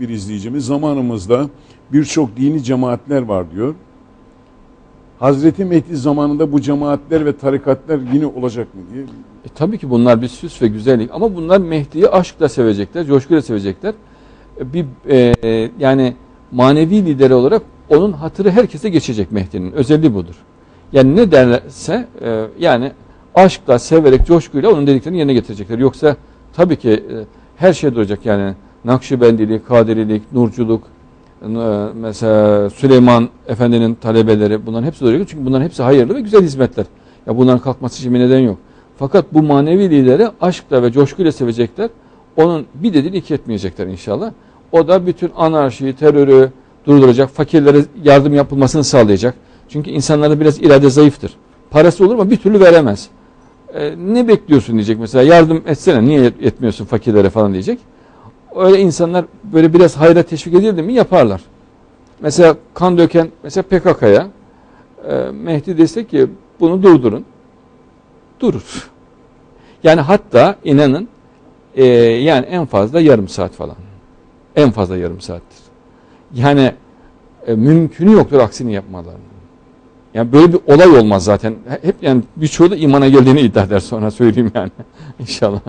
bir izleyicimiz zamanımızda birçok dini cemaatler var diyor. Hazreti Mehdi zamanında bu cemaatler ve tarikatlar yine olacak mı diye. E, tabii ki bunlar bir süs ve güzellik ama bunlar Mehdi'yi aşkla sevecekler, coşkuyla sevecekler. E, bir e, yani manevi lideri olarak onun hatırı herkese geçecek Mehdi'nin. Özelliği budur. Yani ne derse e, yani aşkla, severek, coşkuyla onun dediklerini yerine getirecekler. Yoksa tabii ki e, her şey duracak yani Nakşibendilik, Kadirilik, Nurculuk, e, mesela Süleyman Efendi'nin talebeleri bunların hepsi duracak. Çünkü bunların hepsi hayırlı ve güzel hizmetler. Ya bunların kalkması için bir neden yok. Fakat bu manevi lideri aşkla ve coşkuyla sevecekler. Onun bir dediğini iki etmeyecekler inşallah. O da bütün anarşiyi, terörü durduracak, fakirlere yardım yapılmasını sağlayacak. Çünkü insanlarda biraz irade zayıftır. Parası olur ama bir türlü veremez. E, ne bekliyorsun diyecek mesela yardım etsene niye et- etmiyorsun fakirlere falan diyecek. Öyle insanlar böyle biraz hayra teşvik edildi mi yaparlar. Mesela kan döken mesela PKK'ya e, Mehdi dese ki bunu durdurun. Durur. Yani hatta inanın e, yani en fazla yarım saat falan. En fazla yarım saattir. Yani e, mümkünü yoktur aksini yapmalarının. Yani böyle bir olay olmaz zaten. Hep yani birçoğu da imana geldiğini iddia eder sonra söyleyeyim yani. İnşallah.